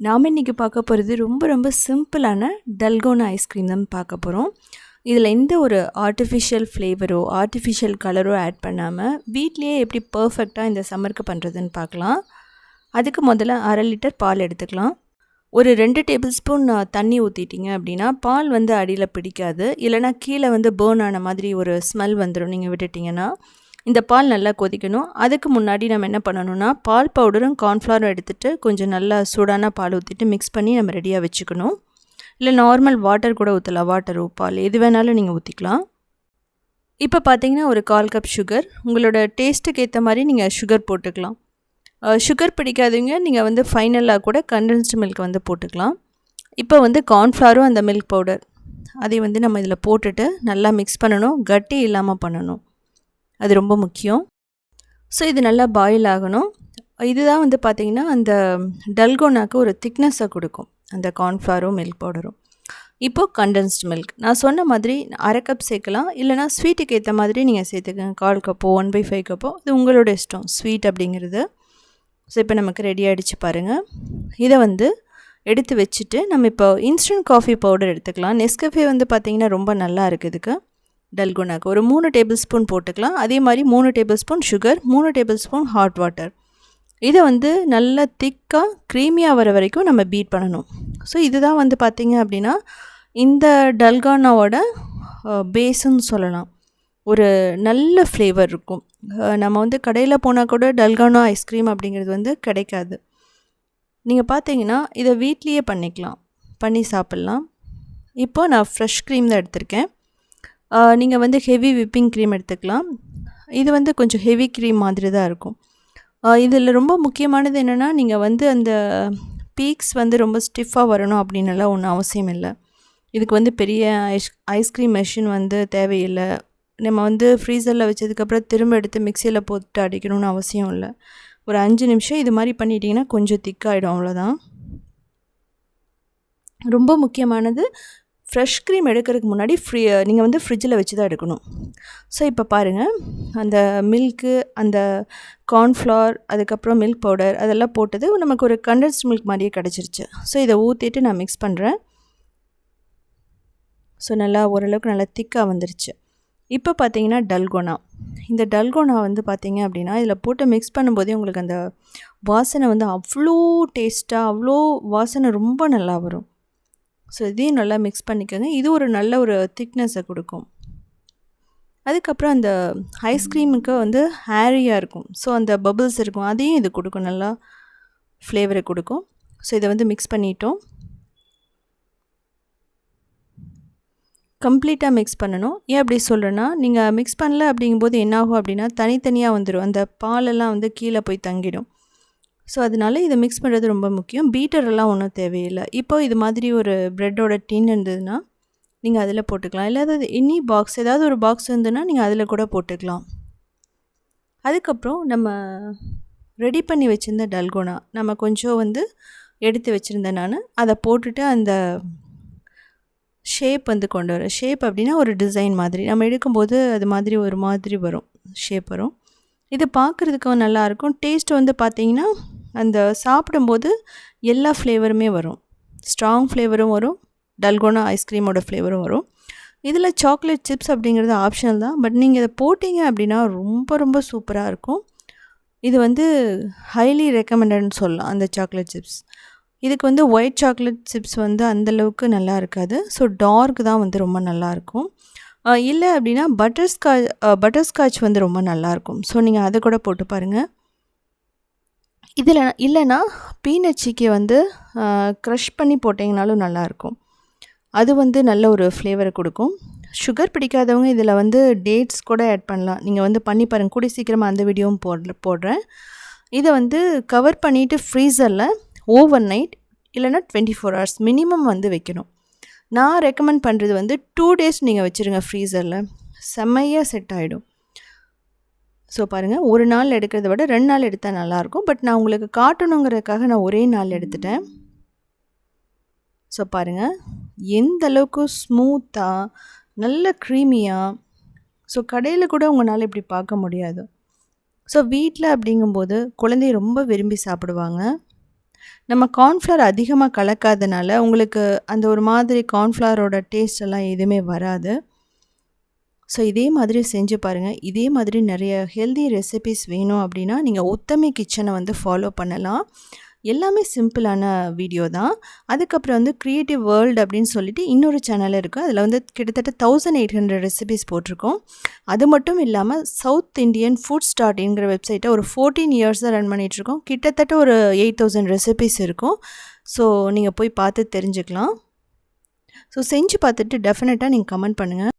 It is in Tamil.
நாம் இன்றைக்கி பார்க்க போகிறது ரொம்ப ரொம்ப சிம்பிளான டல்கோனா ஐஸ்கிரீம் தான் பார்க்க போகிறோம் இதில் எந்த ஒரு ஆர்டிஃபிஷியல் ஃப்ளேவரோ ஆர்டிஃபிஷியல் கலரோ ஆட் பண்ணாமல் வீட்லேயே எப்படி பர்ஃபெக்டாக இந்த சம்மருக்கு பண்ணுறதுன்னு பார்க்கலாம். அதுக்கு முதல்ல அரை லிட்டர் பால் எடுத்துக்கலாம். ஒரு ரெண்டு டேபிள் ஸ்பூன் தண்ணி ஊற்றிட்டீங்க அப்படின்னா பால் வந்து அடியில் பிடிக்காது. இல்லைனா கீழே வந்து பேர்ன் ஆன மாதிரி ஒரு ஸ்மெல் வந்துடும் நீங்கள் விட்டுட்டிங்கன்னா இந்த பால் நல்லா கொதிக்கணும். அதுக்கு முன்னாடி நம்ம என்ன பண்ணணும்னா பால் பவுடரும் கார்ன்ஃப்ளவரும் எடுத்துகிட்டு கொஞ்சம் நல்லா சூடான பால் ஊற்றிட்டு மிக்ஸ் பண்ணி நம்ம ரெடியாக வச்சுக்கணும். இல்லை நார்மல் வாட்டர் கூட ஊற்றலாம் வாட்டர் பால் எது வேணாலும் நீங்கள் ஊற்றிக்கலாம் இப்போ பார்த்தீங்கன்னா ஒரு கால் கப் சுகர் உங்களோட டேஸ்ட்டுக்கு ஏற்ற மாதிரி நீங்கள் சுகர் போட்டுக்கலாம். சுகர் பிடிக்காதவங்க நீங்கள் வந்து ஃபைனலாக கூட கண்டென்ஸ்டு மில்க் வந்து போட்டுக்கலாம். இப்போ வந்து கார்ன்ஃப்ளவரும் அந்த மில்க் பவுடர் அதை வந்து நம்ம இதில் போட்டுட்டு நல்லா மிக்ஸ் பண்ணணும். கட்டி இல்லாமல் பண்ணணும். அது ரொம்ப முக்கியம். ஸோ இது நல்லா பாயில் ஆகணும். இதுதான் வந்து பார்த்திங்கன்னா அந்த டல்கோனாக்கு ஒரு திக்னஸை கொடுக்கும். அந்த கார்ன்ஃப்ளாரும் மில்க் பவுடரும் இப்போது கண்டென்ஸ்ட் மில்க் நான் சொன்ன மாதிரி அரை கப் சேர்க்கலாம். இல்லைனா ஸ்வீட்டுக்கு ஏற்ற மாதிரி நீங்கள் சேர்த்துக்கங்க. கால் கப்போ ஒன் பை ஃபைவ் கப்போ இது உங்களோட இஷ்டம். ஸ்வீட் அப்படிங்கிறது. ஸோ இப்போ நமக்கு ரெடி ஆகிடுச்சு பாருங்கள் இதை வந்து எடுத்து வச்சுட்டு நம்ம இப்போ இன்ஸ்டன்ட் காஃபி பவுடர் எடுத்துக்கலாம். நெஸ்கஃபே வந்து பார்த்திங்கன்னா ரொம்ப நல்லா இருக்குது இதுக்கு. டல்கோனாக்கு ஒரு மூணு டேபிள் ஸ்பூன் போட்டுக்கலாம். அதே மாதிரி மூணு டேபிள் ஸ்பூன் சுகர் மூணு டேபிள் ஸ்பூன் ஹாட் வாட்டர் இதை வந்து நல்லா திக்காக க்ரீமியாக வர வரைக்கும் நம்ம பீட் பண்ணணும். ஸோ இதுதான் வந்து பார்த்திங்க அப்படின்னா இந்த டல்கானாவோட பேஸுன்னு சொல்லலாம். ஒரு நல்ல ஃப்ளேவர் இருக்கும். நம்ம வந்து கடையில் போனால் கூட டல்கானா ஐஸ்கிரீம் அப்படிங்கிறது வந்து கிடைக்காது. நீங்கள் பார்த்தீங்கன்னா இதை வீட்லேயே பண்ணிக்கலாம். பண்ணி சாப்பிட்லாம். இப்போ நான் ஃப்ரெஷ் க்ரீம் தான் எடுத்திருக்கேன். நீங்கள் வந்து ஹெவி விப்பிங் க்ரீம் எடுத்துக்கலாம். இது வந்து கொஞ்சம் ஹெவி க்ரீம் மாதிரி தான் இருக்கும். இதில் ரொம்ப முக்கியமானது என்னென்னா நீங்கள் வந்து அந்த பீக்ஸ் வந்து ரொம்ப ஸ்டிஃபாக வரணும் அப்படின்னுலாம் ஒன்றும் அவசியம் இல்லை. இதுக்கு வந்து பெரிய ஐஸ் ஐஸ்கிரீம் மெஷின் வந்து தேவையில்லை. நம்ம வந்து ஃப்ரீசரில் வச்சதுக்கப்புறம் திரும்ப எடுத்து மிக்சியில் போட்டு அடிக்கணும்னு அவசியம் இல்லை. ஒரு அஞ்சு நிமிஷம் இது மாதிரி பண்ணிட்டீங்கன்னா கொஞ்சம் திக்காகிடும் அவ்வளோதான் ரொம்ப முக்கியமானது ஃப்ரெஷ் க்ரீம் எடுக்கிறதுக்கு முன்னாடி ஃப்ரீ நீங்கள் வந்து ஃப்ரிட்ஜில் வச்சு தான் எடுக்கணும். ஸோ இப்போ பாருங்கள் அந்த மில்க்கு அந்த கார்ன்ஃப்ளவர் அதுக்கப்புறம் மில்க் பவுடர் அதெல்லாம் போட்டது நமக்கு ஒரு கண்டென்ஸ்ட் மில்க் மாதிரியே கிடச்சிருச்சு. ஸோ இதை ஊற்றிட்டு நான் மிக்ஸ் பண்ணுறேன் ஸோ நல்லா ஓரளவுக்கு நல்லா திக்காக வந்துருச்சு. இப்போ பார்த்தீங்கன்னா டல்கோனா இந்த டல்கோனா வந்து பார்த்தீங்க அப்படின்னா இதில் போட்டு மிக்ஸ் பண்ணும்போதே உங்களுக்கு அந்த வாசனை வந்து அவ்வளோ டேஸ்ட்டாக அவ்வளோ வாசனை ரொம்ப நல்லா வரும். ஸோ இதையும் நல்லா மிக்ஸ் பண்ணிக்கோங்க. இது ஒரு நல்ல ஒரு திக்னஸை கொடுக்கும். அதுக்கப்புறம் அந்த ஐஸ்கிரீமுக்கு வந்து ஹேரியாக இருக்கும். ஸோ அந்த பபுள்ஸ் இருக்கும். அதையும் இது கொடுக்கும். நல்லா ஃப்ளேவரை கொடுக்கும். ஸோ இதை வந்து மிக்ஸ் பண்ணிட்டோம். கம்ப்ளீட்டாக மிக்ஸ் பண்ணணும். ஏன் அப்படி சொல்கிறேன்னா நீங்கள் மிக்ஸ் பண்ணல அப்படிங்கும்போது என்னாகும் அப்படின்னா தனித்தனியாக வந்துடும் அந்த பாலெல்லாம் வந்து கீழே போய் தங்கிடும். ஸோ அதனால இதை மிக்ஸ் பண்ணுறது ரொம்ப முக்கியம். பீட்டரெல்லாம் ஒன்றும் தேவையில்லை. இப்போ இது மாதிரி ஒரு ப்ரெட்டோட டின் இருந்ததுன்னா நீங்கள் அதில் போட்டுக்கலாம். இல்லை அதாவது இனி பாக்ஸ் ஏதாவது ஒரு பாக்ஸ் இருந்ததுன்னா நீங்கள் அதில் கூட போட்டுக்கலாம். அதுக்கப்புறம் நம்ம ரெடி பண்ணி வச்சுருந்த டல்கோனா நம்ம கொஞ்சம் வந்து எடுத்து வச்சுருந்தேன் நான். அதை போட்டுட்டு அந்த ஷேப் வந்து கொண்டு வரேன் ஷேப் அப்படின்னா ஒரு டிசைன் மாதிரி. நம்ம எடுக்கும்போது அது மாதிரி ஒரு மாதிரி வரும் ஷேப் வரும். இது பார்க்குறதுக்கும் நல்லாயிருக்கும் டேஸ்ட் வந்து பார்த்திங்கன்னா அந்த சாப்பிடும்போது எல்லா ஃப்ளேவருமே வரும். ஸ்ட்ராங் ஃப்ளேவரும் வரும். டல்கோனா ஐஸ்கிரீமோட ஃப்ளேவரும் வரும். இதில் சாக்லேட் சிப்ஸ் அப்படிங்கிறது ஆப்ஷனல் தான். பட் நீங்கள் இதை போட்டிங்க அப்படின்னா ரொம்ப ரொம்ப சூப்பராக இருக்கும். இது வந்து ஹைலி ரெக்கமெண்டட்னு சொல்லலாம் அந்த சாக்லேட் சிப்ஸ் இதுக்கு வந்து ஒயிட் சாக்லேட் சிப்ஸ் வந்து அந்தளவுக்கு நல்லா இருக்காது. ஸோ டார்க் தான் வந்து ரொம்ப நல்லாயிருக்கும் இல்லை அப்படின்னா பட்டர்ஸ்காட்ச் பட்டர்ஸ்காட்ச் வந்து ரொம்ப நல்லாயிருக்கும் ஸோ நீங்கள் அதை கூட போட்டு பாருங்கள் இதில் இல்லைன்னா பீனச்சிக்கு வந்து க்ரஷ் பண்ணி போட்டிங்கனாலும் நல்லாயிருக்கும். அது வந்து நல்ல ஒரு ஃப்ளேவரை கொடுக்கும். சுகர் பிடிக்காதவங்க இதில் வந்து டேட்ஸ் கூட ஆட் பண்ணலாம். நீங்கள் வந்து பண்ணி பாருங்கள் கூடி சீக்கிரமாக அந்த வீடியோவும் போடுற போடுறேன். இதை வந்து கவர் பண்ணிவிட்டு ஃப்ரீசரில் ஓவர் நைட் இல்லைனா டுவெண்ட்டி ஃபோர் ஹவர்ஸ் மினிமம் வந்து வைக்கணும். நான் ரெக்கமெண்ட் பண்ணுறது வந்து டூ டேஸ் நீங்கள் வச்சுருங்க ஃப்ரீசரில் செம்மையாக செட் ஆகிடும் ஸோ பாருங்கள் ஒரு நாள் எடுக்கிறத விட ரெண்டு நாள் எடுத்தால் நல்லாயிருக்கும். பட் நான் உங்களுக்கு காட்டணுங்கிறதுக்காக நான் ஒரே நாள் எடுத்துட்டேன். ஸோ பாருங்கள் எந்த அளவுக்கு ஸ்மூத்தாக நல்ல க்ரீமியாக ஸோ கடையில் கூட உங்களால் இப்படி பார்க்க முடியாது. ஸோ வீட்டில் அப்படிங்கும்போது குழந்தைய ரொம்ப விரும்பி சாப்பிடுவாங்க. நம்ம கார்ன்ஃப்ளவர் அதிகமாக கலக்காதனால உங்களுக்கு அந்த ஒரு மாதிரி கார்ன்ஃப்ளவரோட டேஸ்ட் எல்லாம் எதுவுமே வராது. ஸோ இதே மாதிரி செஞ்சு பாருங்கள் இதே மாதிரி நிறைய ஹெல்தி ரெசிபிஸ் வேணும் அப்படின்னா நீங்கள் உத்தமி கிச்சனை வந்து ஃபாலோ பண்ணலாம். எல்லாமே சிம்பிளான வீடியோ தான். அதுக்கப்புறம் வந்து க்ரியேட்டிவ் வேர்ல்டு அப்படின்னு சொல்லிட்டு இன்னொரு சேனல் இருக்குது அதில் வந்து கிட்டத்தட்ட தௌசண்ட் எயிட் ஹண்ட்ரட் ரெசிபிஸ் போட்டிருக்கோம். அது மட்டும் இல்லாமல் சவுத் இண்டியன் ஃபுட் ஸ்டார்ட்ங்கிற வெப்சைட்டை ஒரு ஃபோர்டீன் இயர்ஸாக ரன் பண்ணிகிட்ருக்கோம் கிட்டத்தட்ட ஒரு எயிட் தௌசண்ட் ரெசிபிஸ் இருக்கும். ஸோ நீங்கள் போய் பார்த்து தெரிஞ்சுக்கலாம். ஸோ செஞ்சு பார்த்துட்டு டெஃபினட்டாக நீங்கள் கமெண்ட் பண்ணுங்கள்